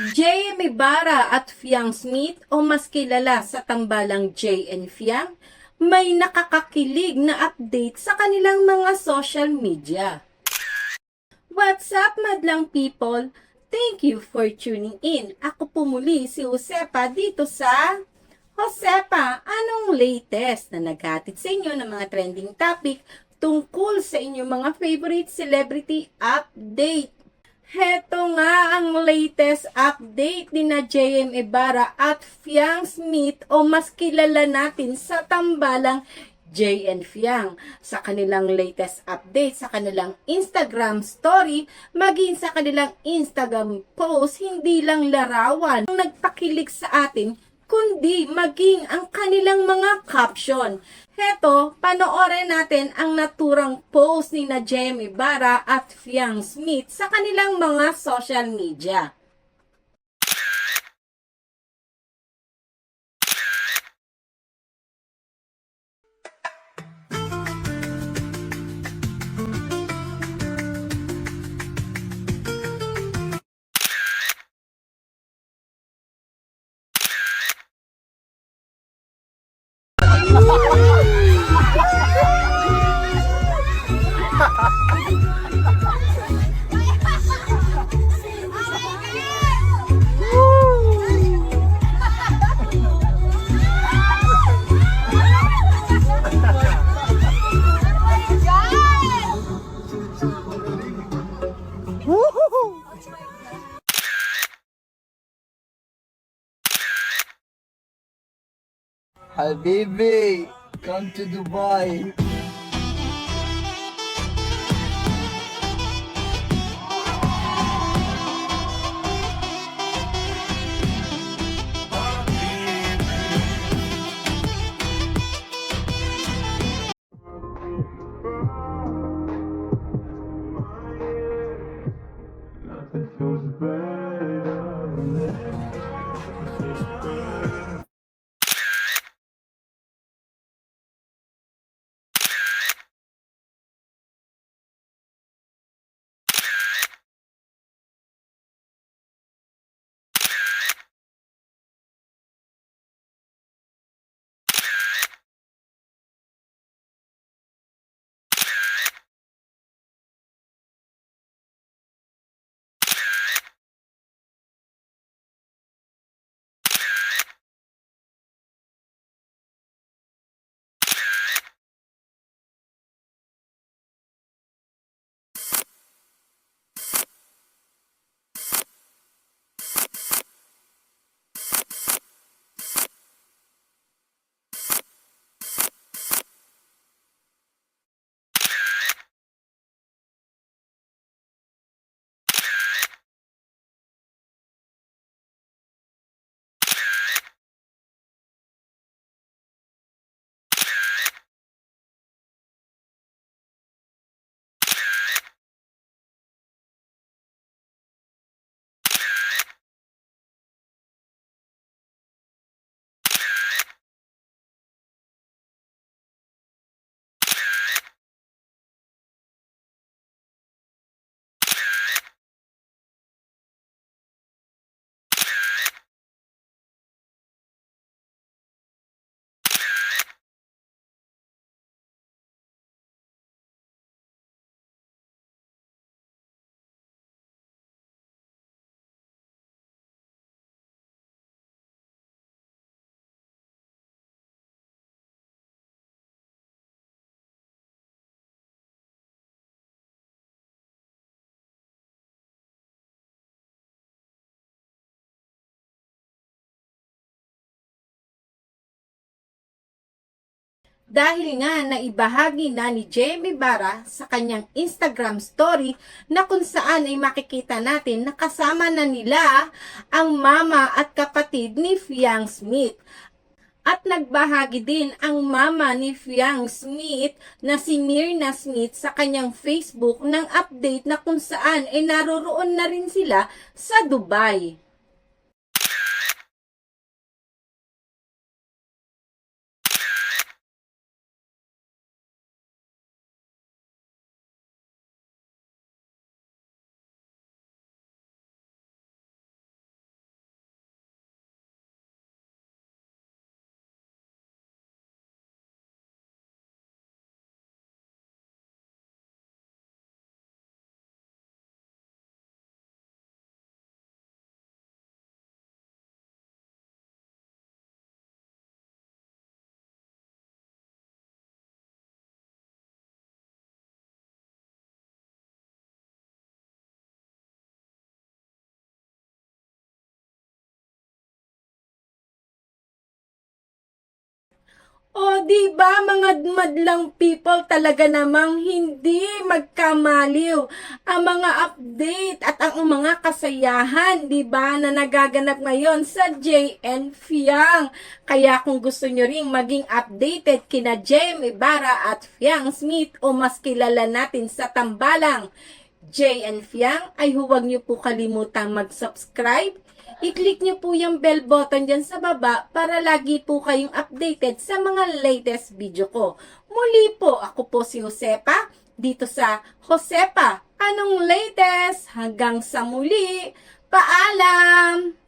J.M. Ibarra at Fiang Smith o mas kilala sa tambalang J and Fiang, may nakakakilig na update sa kanilang mga social media. What's up, madlang people? Thank you for tuning in. Ako po muli si Josepa dito sa Josepa, anong latest na naghatid sa inyo ng mga trending topic tungkol sa inyong mga favorite celebrity update? Heto nga ang latest update ni na JM Ibarra at Fiang Smith o mas kilala natin sa tambalang J and Fiang. Sa kanilang latest update sa kanilang Instagram story maging sa kanilang Instagram post hindi lang larawan ang nagpakilig sa atin kundi maging ang kanilang mga caption. Heto, panoorin natin ang naturang post ni na Jamie Ibarra at Fiang Smith sa kanilang mga social media. 哈哈哈 Habibi, come to Dubai. Dahil nga naibahagi na ni Jamie Barra sa kanyang Instagram story na kung saan ay makikita natin na kasama na nila ang mama at kapatid ni Fiang Smith. At nagbahagi din ang mama ni Fiang Smith na si Mirna Smith sa kanyang Facebook ng update na kung saan ay naroroon na rin sila sa Dubai. O, di ba mga madlang people talaga namang hindi magkamaliw ang mga update at ang mga kasayahan, di ba, na nagaganap ngayon sa JN Fiang. Kaya kung gusto nyo ring maging updated kina Jem Ibarra at Fiang Smith o mas kilala natin sa tambalang JN Fiang, ay huwag nyo po kalimutang mag-subscribe i-click nyo po yung bell button dyan sa baba para lagi po kayong updated sa mga latest video ko. Muli po, ako po si Josepa, dito sa Josepa. Anong latest? Hanggang sa muli, paalam!